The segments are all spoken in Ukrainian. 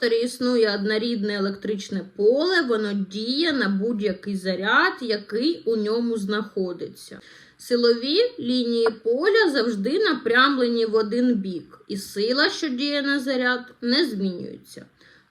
просторі існує однорідне електричне поле, воно діє на будь-який заряд, який у ньому знаходиться. Силові лінії поля завжди напрямлені в один бік, і сила, що діє на заряд, не змінюється.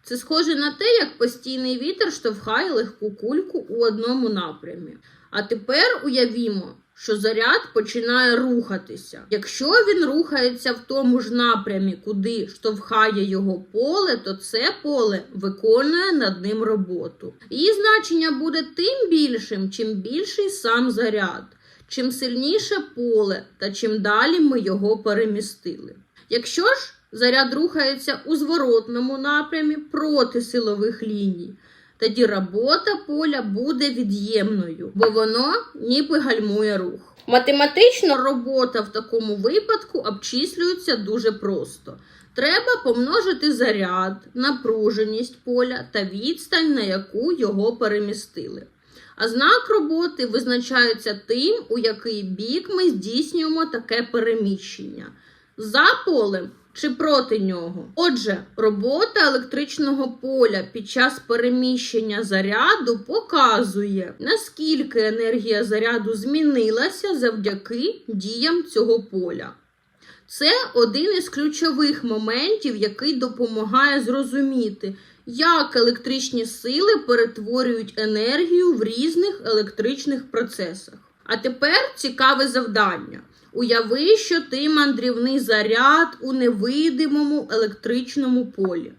Це схоже на те, як постійний вітер штовхає легку кульку у одному напрямі. А тепер уявімо, що заряд починає рухатися. Якщо він рухається в тому ж напрямі, куди штовхає його поле, то це поле виконує над ним роботу. Її значення буде тим більшим, чим більший сам заряд, чим сильніше поле та чим далі ми його перемістили. Якщо ж заряд рухається у зворотному напрямі проти силових ліній, тоді робота поля буде від'ємною, бо воно ніби гальмує рух. Математично робота в такому випадку обчислюється дуже просто. Треба помножити заряд, напруженість поля та відстань, на яку його перемістили. А знак роботи визначається тим, у який бік ми здійснюємо таке переміщення за полем чи проти нього. Отже, робота електричного поля під час переміщення заряду показує, наскільки енергія заряду змінилася завдяки діям цього поля. Це один із ключових моментів, який допомагає зрозуміти, як електричні сили перетворюють енергію в різних електричних процесах. А тепер цікаве завдання. Уяви, що ти мандрівний заряд у невидимому електричному полі.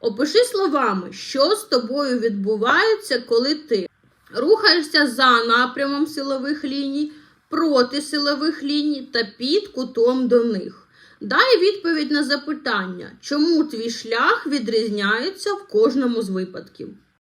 Опиши словами, що з тобою відбувається, коли ти рухаєшся за напрямом силових ліній, проти силових ліній та під кутом до них. Дай відповідь на запитання, чому твій шлях відрізняється в кожному з випадків.